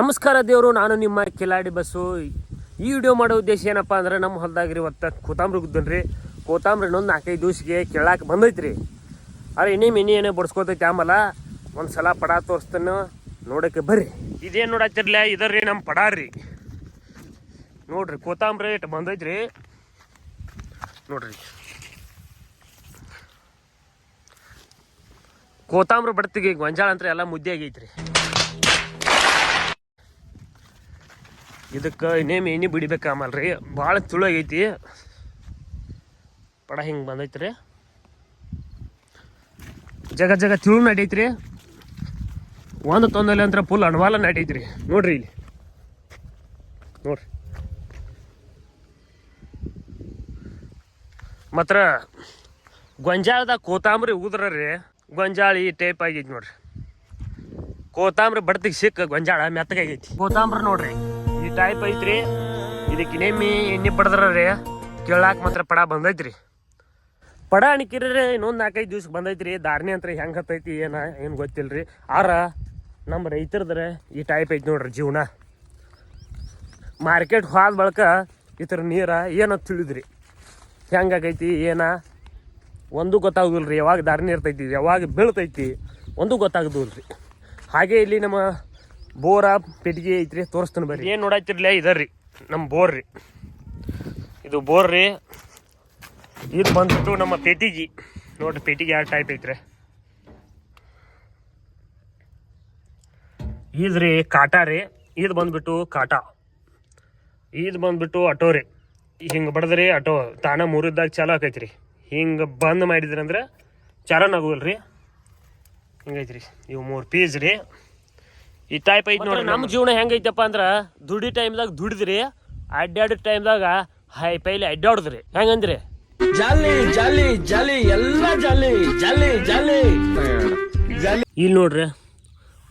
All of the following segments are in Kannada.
ನಮಸ್ಕಾರ ದೇವರು, ನಾನು ನಿಮ್ಮ ಕಿಲಾಡಿ ಬಸ್ಸು. ಈ ವಿಡಿಯೋ ಮಾಡೋ ಉದ್ದೇಶ ಏನಪ್ಪ ಅಂದ್ರೆ ನಮ್ಮ ಹೊಲದಾಗ್ರಿ ಒತ್ತ ಕೊತ್ತಂಬರಿ ಗುದ್ದನ್ರಿ. ಕೊತ್ತಂಬರಿ ಇನ್ನೊಂದು ನಾಲ್ಕೈದು ದಿವ್ಸಿಗೆ ಕೇಳಕ್ಕೆ ಬಂದೈತ್ರಿ. ಅರೆ ಇನ್ನೇ ಮಿನಿ ಏನೇ ಬಡ್ಸ್ಕೊತೈತಿ ಆಮೇಲೆ ಒಂದು ಸಲ ಪಡ ತೋರಿಸ್ತಾನೆ ನೋಡಕ್ಕೆ ಬರ್ರಿ. ಇದೇನು ನೋಡತ್ತಿರ್ಲ ಇದರ್ರಿ ನಮ್ಮ ಪಡ ರೀ. ನೋಡ್ರಿ ಕೊತ್ತಂಬರಿ ಇಟ್ಟು ಬಂದೈತ್ರಿ. ನೋಡ್ರಿ. ಕೋತಾಂಬ್ರಿ ಬಡ್ತಿಗೆ ಗೊಂಜಾಳ ಅಂತ ಎಲ್ಲ ಮುದ್ದೆ ಆಗೈತ್ರಿ. ಇದಕ್ಕೆ ಇನ್ನೇಮ್ ಎಣ್ಣೆ ಬಿಡಿಬೇಕು ಆಮೇಲೆ ಭಾಳ ತುಳು ಆಗೈತಿ. ಪಡ ಹಿಂಗೆ ರೀ ಜಗ ಜಗ ತಿಳು ನಡೀತ್ರಿ. ಒಂದು ತೊಂದರೆ ಅಂದ್ರೆ ಫುಲ್ ಅಣವಾಲ ರೀ ನೋಡ್ರಿ ಇಲ್ಲಿ. ನೋಡ್ರಿ. ಮಾತ್ರ ಗೊಂಜಾಳದಾಗ ಕೋತಾಂಬ್ರಿ ಉದ್ರ ಗೊಂಜಾಳ ಟೈಪ್ ಆಗೈತಿ ನೋಡ್ರಿ. ಕೋತಾಂಬ್ರಿ ಬಡ್ತಿಗೆ ಸಿಕ್ಕ ಗೊಂಜಾಳ ಮೆತ್ತಗಾಗೈತಿ. ಕೋತಾಂಬ್ರಿ ನೋಡ್ರಿ. ಟೈಪ್ ಐತ್ರಿ ಇದಕ್ಕೆ ನೆಮ್ಮಿ ಎಣ್ಣೆ ಬಡದ್ರ ರೀ. ಕೇಳಾಕ ಮಾತ್ರ ಪಡ ಬಂದೈತ್ರಿ. ಪಡ ಅಣಿಕಿರಿ ಇನ್ನೊಂದು ನಾಲ್ಕೈದು ದಿವ್ಸ ಬಂದೈತ್ರಿ. ದಾರ್ನಿ ಅಂತ ಹೆಂಗೆ ಹತ್ತೈತಿ, ಏನ, ಏನು ಗೊತ್ತಿಲ್ರಿ. ಆರ ನಮ್ಮ ರೈತರದ್ರೆ ಈ ಟೈಪ್ ಐತಿ ನೋಡ್ರಿ ಜೀವನ. ಮಾರ್ಕೆಟ್ ಹೋದ ಬಳಿಕ ಥರ ನೀರ ಏನೋ ತಿಳಿದ್ರಿ. ಹೆಂಗಾಗೈತಿ ಏನ, ಒಂದು ಗೊತ್ತಾಗೋದಿಲ್ಲ ಯಾವಾಗ ದಾರಿ ಇರ್ತೈತಿ, ಯಾವಾಗ ಬೀಳ್ತೈತಿ, ಒಂದು ಗೊತ್ತಾಗೋದಿಲ್ಲ ರೀ ಹಾಗೆ ಇಲ್ಲಿ ನಮ್ಮ ಬೋರ ಪೆಟ್ಟಿಗೆ ಐತ್ರಿ, ತೋರಿಸ್ತಾನೆ ಬರ್ರಿ. ಏನು ನೋಡಾತಿರ್ಲಿ ಇದರ್ರಿ. ನಮ್ಮ ಬೋರ್ ರೀ ಇದು ಬೋರ್ ರೀ ಇದು ಬಂದ್ಬಿಟ್ಟು ನಮ್ಮ ಪೆಟ್ಟಿಗೆ. ನೋಡ್ರಿ, ಪೆಟ್ಟಿಗೆ ಯಾವ ಟೈಪ್ ಐತ್ರಿ. ಇದ್ರಿ ಕಾಟ ರೀ. ಇದು ಬಂದ್ಬಿಟ್ಟು ಕಾಟ. ಇದು ಬಂದ್ಬಿಟ್ಟು ಆಟೋ ರೀ. ಹಿಂಗೆ ಬಡದ್ರಿ ಆಟೋ. ತಾನ ಮೂರಿದ್ದಾಗ ಚಾಲು ಆಕೈತ್ರಿ. ಹಿಂಗೆ ಬಂದ್ ಮಾಡಿದ್ರಂದ್ರೆ ಚಾಲನ್ ಆಗೋಲ್ರಿ ರೀ ಹಿಂಗೈತ್ರಿ. ಇವು ಮೂರು ಪೀಸ್ ರೀ. ಈ ಟೈಪ್ ಐತಿ ನೋಡ್ರಿ ನಮ್ಮ ಜೀವನ ಹೆಂಗೈತಪ್ಪ ಅಂದ್ರ ದುಡಿ ಟೈಮ್ದಾಗ ದುಡಿದ್ರಿ ಅಡ್ಡಾಡ ಟೈಮ್ದಾಗ ಹೈ ಪೈಲಿ ಅಡ್ಡಾಡಿದ್ರಿ ಹೆಂಗಂದ್ರಿ? ಜಾಲಿ ಜಾಲಿ ಜಾಲಿ ಎಲ್ಲ ಜಾಲಿ ಜಾಲಿ ಜಾಲಿ. ಜಾಲಿ ಇಲ್ಲಿ ನೋಡ್ರಿ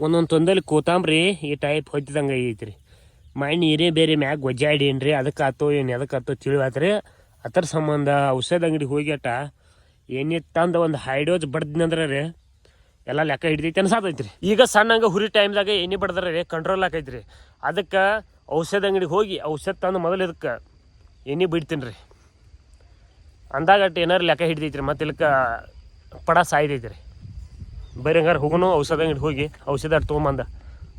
ಒಂದೊಂದು ತೊಂದಲ್ಲಿ ಕೋತಾಂಬ್ರಿ ಈ ಟೈಪ್ ಹೊತ್ತಿದಂಗೆ ಐತ್ರಿ. ಮೈ ಇರೇ ಬೇರೆ ಮ್ಯಾಗ ಗೊಜ್ಜಾಡೇನ್ರಿ ಅದಕ್ಕೆ ಆತೋ ಏನು ಎದಕ್ಕೆ ಆತೋ ತಿಳಿವಾತ್ರಿ. ಅದರ ಸಂಬಂಧ ಔಷಧ ಅಂಗಡಿ ಹೋಗಿ ಅಟ್ಟ ತಂದ ತಂದು ಒಂದು ಹೈಡೋಜ್ ಬಡ್ದ್ನಂದ್ರೆ ರೀ ಎಲ್ಲ ಲೆಕ್ಕ ಹಿಡಿದೈತಿ ಅನ್ಸಾತೈತ್ರಿ. ಈಗ ಸಣ್ಣಂಗೆ ಹುರಿ ಟೈಮ್ದಾಗ ಎಣ್ಣೆ ಬಡ್ದ್ರೆ ರೀ ಕಂಟ್ರೋಲ್ ಆಕೈತ್ರಿ ಅದಕ್ಕೆ ಔಷಧ ಅಂಗಡಿಗೆ ಹೋಗಿ ಔಷಧ ತಂದು ಮೊದಲು ಇದಕ್ಕೆ ಎಣ್ಣೆ ಬಿಡ್ತೀನಿ ರೀ. ಅಂದಾಗ ಅಟ್ ಏನಾರು ಲೆಕ್ಕ ಹಿಡಿದೈತ್ರಿ, ಮತ್ತೆ ಇಲ್ಕ ಪಡ ಸಾಯ್ದೈತ್ರಿ. ಬೇರೆ ಹಂಗಾರೆ ಹೋಗೋನು ಔಷಧ ಅಂಗಡಿ ಹೋಗಿ ಔಷಧ ಅಟ್ಟು ತೊಗೊಂಬಂದ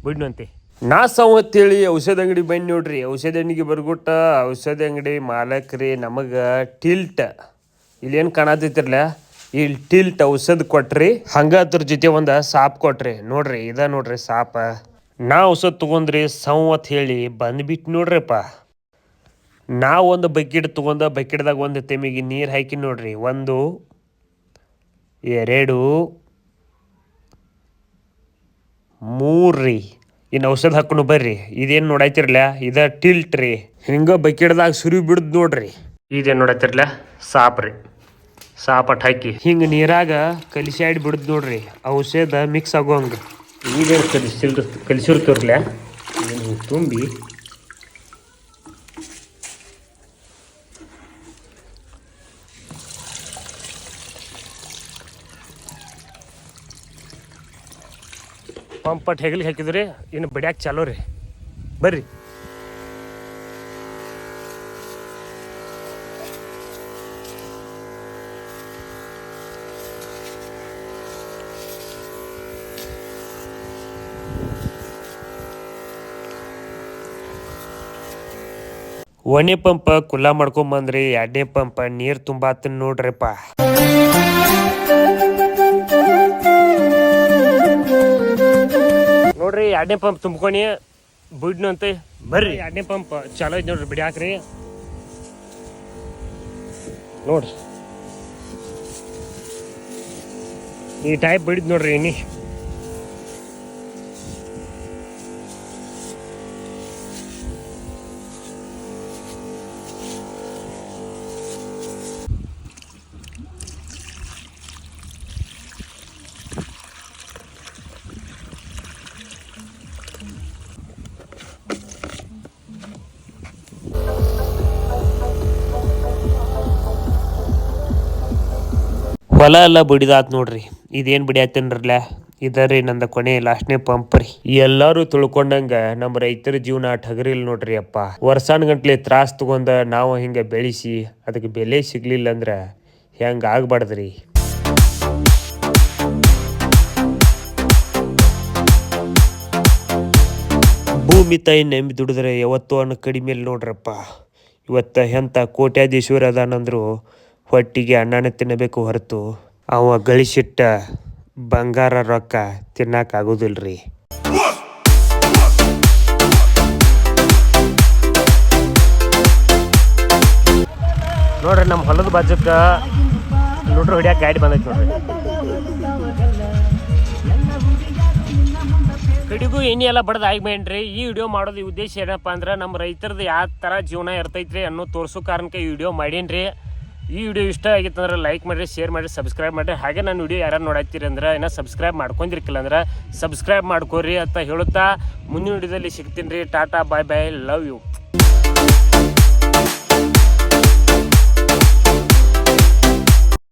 ಬಿಡ್ನಂತೆ ನಾ ಸಂವತ್ತೇಳಿ ಔಷಧ ಅಂಗಡಿ ಬಂದು ನೋಡ್ರಿ, ಔಷಧ ಅಂಗಡಿಗೆ ಬರ್ಗುಟ್ಟ ಔಷಧ ಅಂಗಡಿ ಮಾಲಕ್ರಿ ನಮಗೆ ಟಿಲ್ಟ್. ಇಲ್ಲೇನು ಕಾಣತೈತಿರ್ಲ? ಇಲ್ಲಿ ಟಿಲ್ಟ್ ಔಷಧ ಕೊಟ್ರಿ. ಹಂಗ ಅದ್ರ ಜೊತೆ ಒಂದು ಸಾಪ್ ಕೊಟ್ರಿ. ನೋಡ್ರಿ ಇದ ನೋಡ್ರಿ ಸಾಪ. ನಾ ಔಷಧ ತಗೊಂಡ್ರಿ ಸಂವತ್ ಹೇಳಿ ಬಂದ್ಬಿಟ್ಟು ನೋಡ್ರಿಪ್ಪ. ನಾ ಒಂದು ಬಕೆಟ್ ತಗೊಂಡ ಬಕೆಟ್ದಾಗ ಒಂದು ತೆಮಿಗೆ ನೀರು ಹಾಕಿ ನೋಡ್ರಿ. ಒಂದು ಎರಡು ಮೂರ್ರಿ ಇನ್ನು ಔಷಧ ಹಾಕೊಂಡು ಬರ್ರಿ. ಇದೇನು ನೋಡಾಯ್ತಿರ್ಲ? ಇದ ಟಿಲ್ಟ್ ರೀ. ಹಿಂಗ ಬಕೆಟ್ದಾಗ ಸುರಿ ಬಿಡ್ದು ನೋಡ್ರಿ. ಇದೇನು ನೋಡಾಯ್ತಿರ್ಲ? ಸಾಪ್ ರೀ ಸಾಪ್ ಹಾಕಿ. ಹಿಂಗೆ ನೀರಾಗ ಕಲಿಸಾಡಿ ಬಿಡ್ದು ನೋಡ್ರಿ ಔಷಧ ಮಿಕ್ಸ್ ಆಗೋಂಗ. ಈಗ ಇದನ್ನು ತುಂಬಿ. ಪಂಪಟ್ ಹೆಗಲಿಗೆ ಹಾಕಿದ್ರಿ ಇನ್ನು ಬಡಿಯಾಕ ಚಾಲೋ ರೀ. ಬರ್ರಿ. ಒಣೆ ಪಂಪ ಕುಲ್ಲ ಮಾಡ್ಕೊಂಬಂದ್ರಿ ಎರಡನೇ ಪಂಪ್ ನೀರು ತುಂಬಾತನ್ ನೋಡ್ರಿಪ್ಪ. ನೋಡ್ರಿ ಎರಡನೇ ಪಂಪ್ ತುಂಬ್ಕೊಣಿ ಬಿಡ್ನು ಅಂತ. ಬರ್ರಿ. ಎರಡನೇ ಪಂಪ್ ಚಲೋ ಐತಿ ನೋಡ್ರಿ ಬಿಡಿ ಹಾಕ್ರಿ ನೋಡ್ರಿ. ಈ ಟೈಪ್ ಬಿಡಿದ್ ನೋಡ್ರಿ ಎಣ್ಣಿ ಹೊಲ ಎಲ್ಲ ಬಿಡಿದಾತ್ ನೋಡ್ರಿ. ಇದೇನು ಬಿಡಿಯಾತೇನ್ರಲ್ಲ? ಇದರಿ ನಂದ ಕೊನೆ ಲಾಸ್ಟ್ನೇ ಪಂಪ್ ರೀ. ಎಲ್ಲಾರು ತಿಳ್ಕೊಂಡಂಗ ನಮ್ಮ ರೈತರ ಜೀವನ ಠಗರಿಲ್ ನೋಡ್ರಿ ಅಪ್ಪ. ವರ್ಷಾನ್ ಗಂಟ್ಲೆ ತ್ರಾಸ್ ತಗೊಂಡ ನಾವು ಹಿಂಗ ಬೆಳೆಸಿ ಅದಕ್ಕೆ ಬೆಲೆ ಸಿಗ್ಲಿಲ್ಲ ಅಂದ್ರೆ ಹೆಂಗ ಆಗ್ಬಾರ್ದ್ರಿ? ಭೂಮಿ ತಾಯಿ ನಂಬಿ ದುಡಿದ್ರೆ ಯಾವತ್ತೂ ಅನ್ನ ಕಡಿಮೆ ನೋಡ್ರಪ್ಪ. ಇವತ್ತು ಎಂಥ ಕೋಟ್ಯಾಧೀಶ್ವರ ಅದಾನಂದ್ರು ಹೊಟ್ಟಿಗೆ ಅನ್ನನ ತಿನ್ನಬೇಕು ಹೊರತು ಅವ ಗಳಿಸಿಟ್ಟ ಬಂಗಾರ ರೊಕ್ಕ ತಿನ್ನಕ್ಕಾಗೋದಿಲ್ರಿ ನೋಡ್ರಿ ನಮ್ಮ ಹೊಲದ ಬಾಜಕ್ಕ ಲುಡ್ರು ಹೊಡ್ಯಾಕ ಗಾಡಿ ಬಂದೈತಿ ನೋಡ್ರಿ. ಕಡಿಗೂ ಎಣ್ಣೆ ಎಲ್ಲ ಬಡ್ದು ಆಗ್ಬೇಡ್ರಿ. ಈ ವಿಡಿಯೋ ಮಾಡೋದು ಉದ್ದೇಶ ಏನಪ್ಪ ಅಂದ್ರೆ ನಮ್ಮ ರೈತರದ್ದು ಯಾವ ಥರ ಜೀವನ ಇರ್ತೈತ್ರಿ ಅನ್ನೋ ತೋರಿಸೋ ಕಾರಣಕ್ಕೆ ಈ ವಿಡಿಯೋ ಮಾಡೀನಿ ಈ ವಿಡಿಯೋ ಇಷ್ಟ ಆಗಿತ್ತಂದ್ರೆ ಲೈಕ್ ಮಾಡಿರಿ ಶೇರ್ ಮಾಡಿ ಸಬ್ಸ್ಕ್ರೈಬ್ ಮಾಡಿರಿ. ಹಾಗೆ ನಾನು ವಿಡಿಯೋ ಯಾರು ನೋಡತ್ತೀರಿ ಅಂದ್ರೆ ಏನೋ ಸಬ್ಸ್ಕ್ರೈಬ್ ಮಾಡ್ಕೊಂಡಿರ್ಕಿಲ್ಲ ಅಂದ್ರೆ ಸಬ್ಸ್ಕ್ರೈಬ್ ಮಾಡ್ಕೋರಿ ಅಂತ ಹೇಳುತ್ತಾ ಮುಂದಿನ ವಿಡಿಯೋದಲ್ಲಿ ಸಿಗ್ತೀನಿ ರೀ. Tata bye bye love you